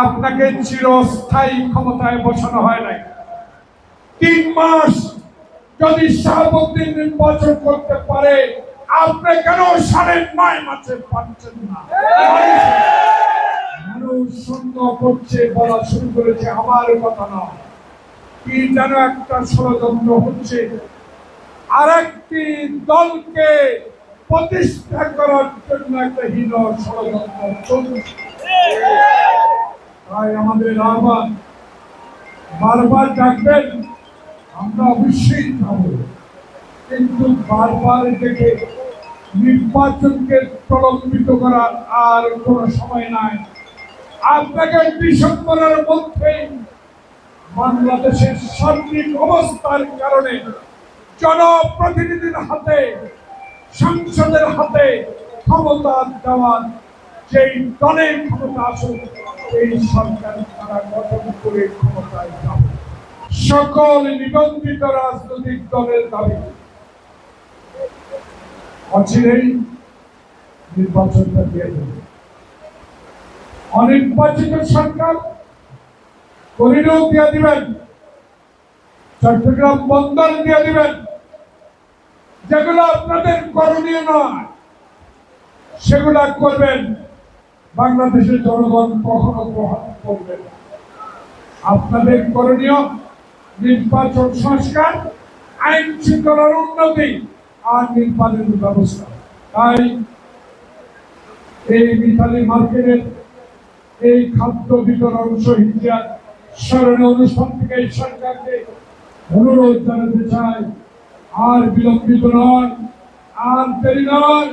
আপনাকে চিরস্থায়ী ক্ষমতায় বসানো হয় নাই। তিন মাস যদি শাহাবুদ্দিন নির্বাচন করতে পারে, আপনি কেন সাড়ে নয় মাসে পাচ্ছেন না? করছে বলা শুরু করেছে, আমার কথা নয়। কি যেন একটা ষড়যন্ত্র হচ্ছে। আরেকটি দলকে প্রতিষ্ঠা করার জন্য একটা হীন ষড়যন্ত্র চলছে। নির্বাচনকে প্রলম্বিত করার আর সময় নাই। আপনাকে ডিসেম্বরের মধ্যেই বাংলাদেশের সার্বিক অবস্থার কারণে জনপ্রতিনিধির হাতে, সংসদের হাতে ক্ষমতা দেওয়ার যেই দলের ক্ষমতা আসুক এই সরকার তারা গঠন করে ক্ষমতায় যাবে। সকল নিবন্ধিত রাজনৈতিক দলের দাবি। অচিরেই নির্বাচনটা দিয়ে দেবে। অনির্বাচিত সরকার করিডোর দিয়ে দিবেন, চট্টগ্রাম বন্দর দিয়ে দিবেন। যেগুলো আপনাদের করণীয় নয়, সেগুলা করবেন। বাংলাদেশের জনগণ কখনো গ্রহণ করবে না। আপনাদের করণীয় নির্বাচন সংস্কার, আইন শৃঙ্খলার উন্নতি আর নির্বাচনের ব্যবস্থা তাই এই মিথালি মার্কেটের এই খাদ্য বিতরণ শহীদিয়া স্মরণে অনুষ্ঠান থেকে এই সরকারকে অনুরোধ জানাতে চাই, আর বিলম্বিত নয়, আর দেরি নয়